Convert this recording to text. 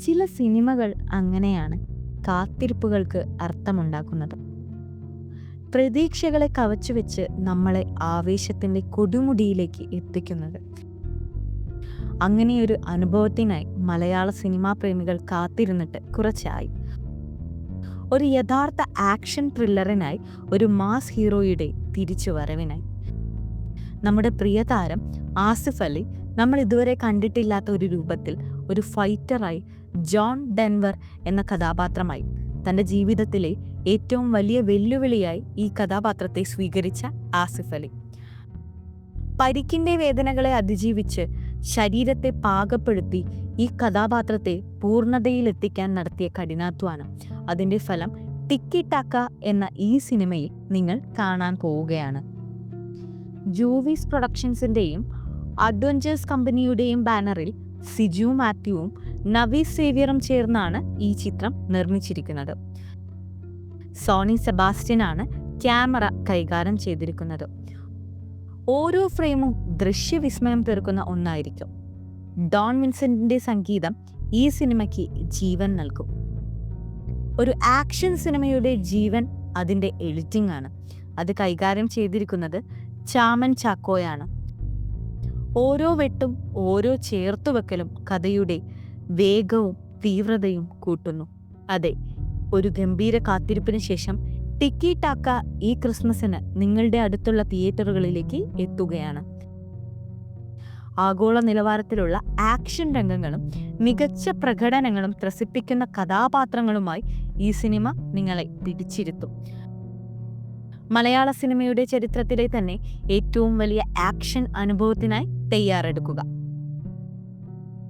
ചില സിനിമകൾ അങ്ങനെയാണ് കാത്തിരിപ്പുകൾക്ക് അർത്ഥമുണ്ടാക്കുന്നത്. പ്രതീക്ഷകളെ കവച്ചുവെച്ച് നമ്മളെ ആവേശത്തിന്റെ കൊടുമുടിയിലേക്ക് എത്തിക്കുന്നത്. അങ്ങനെയൊരു അനുഭവത്തിനായി മലയാള സിനിമാ പ്രേമികൾ കാത്തിരുന്നിട്ട് കുറച്ചായി. ഒരു യഥാർത്ഥ ആക്ഷൻ ത്രില്ലറിനായി ഒരു മാസ് ഹീറോയുടെ തിരിച്ചുവരവിനായി. നമ്മുടെ പ്രിയതാരം ആസിഫ് അലി നമ്മൾ ഇതുവരെ കണ്ടിട്ടില്ലാത്ത ഒരു രൂപത്തിൽ ഒരു ഫൈറ്ററായി ജോൺ ഡെൻവർ എന്ന കഥാപാത്രമായി തന്റെ ജീവിതത്തിലെ ഏറ്റവും വലിയ വെല്ലുവിളിയായി ഈ കഥാപാത്രത്തെ സ്വീകരിച്ച ആസിഫ് അലി. പരിക്കിന്റെ വേദനകളെ അതിജീവിച്ച് ശരീരത്തെ പാകപ്പെടുത്തി ഈ കഥാപാത്രത്തെ പൂർണതയിലെത്തിക്കാൻ നടത്തിയ കഠിനാധ്വാനം. അതിന്റെ ഫലം ടിക്കി ടാക്ക എന്ന ഈ സിനിമയിൽ നിങ്ങൾ കാണാൻ പോവുകയാണ്. ജൂവീസ് പ്രൊഡക്ഷൻസിന്റെയും അഡ്വഞ്ചേഴ്സ് കമ്പനിയുടെയും ബാനറിൽ സിജു മാത്യുവും നവീസ് സേവ്യറും ചേർന്നാണ് ഈ ചിത്രം നിർമ്മിച്ചിരിക്കുന്നത്. സോണി സെബാസ്റ്റ്യനാണ് ക്യാമറ കൈകാര്യം ചെയ്തിരിക്കുന്നത്. ഓരോ ഫ്രെയിമും ദൃശ്യവിസ്മയം തീർക്കുന്ന ഒന്നായിരിക്കും. ഡോൺ വിൻസെന്റിന്റെ സംഗീതം ഈ സിനിമയ്ക്ക് ജീവൻ നൽകും. ഒരു ആക്ഷൻ സിനിമയുടെ ജീവൻ അതിന്റെ എഡിറ്റിംഗ് ആണ്. അത് കൈകാര്യം ചെയ്തിരിക്കുന്നത് ചാമൻ ചാക്കോയാണ്. ഓരോ വെട്ടും ഓരോ ചേർത്തുവെക്കലും കഥയുടെ വേഗവും തീവ്രതയും കൂട്ടുന്നു. അതെ ഒരു ഗംഭീര കാത്തിരിപ്പിന് ശേഷം ടിക്കി ടാക്ക ഈ ക്രിസ്മസിന് നിങ്ങളുടെ അടുത്തുള്ള തിയേറ്ററുകളിലേക്ക് എത്തുകയാണ്. ആഗോള നിലവാരത്തിലുള്ള ആക്ഷൻ രംഗങ്ങളും മികച്ച പ്രകടനങ്ങളും ത്രസിപ്പിക്കുന്ന കഥാപാത്രങ്ങളുമായി ഈ സിനിമ നിങ്ങളെ പിടിച്ചിരുത്തും മലയാള സിനിമയുടെ ചരിത്രത്തിലെ തന്നെ ഏറ്റവും വലിയ ആക്ഷൻ അനുഭവത്തിനായി തയ്യാറെടുക്കുക.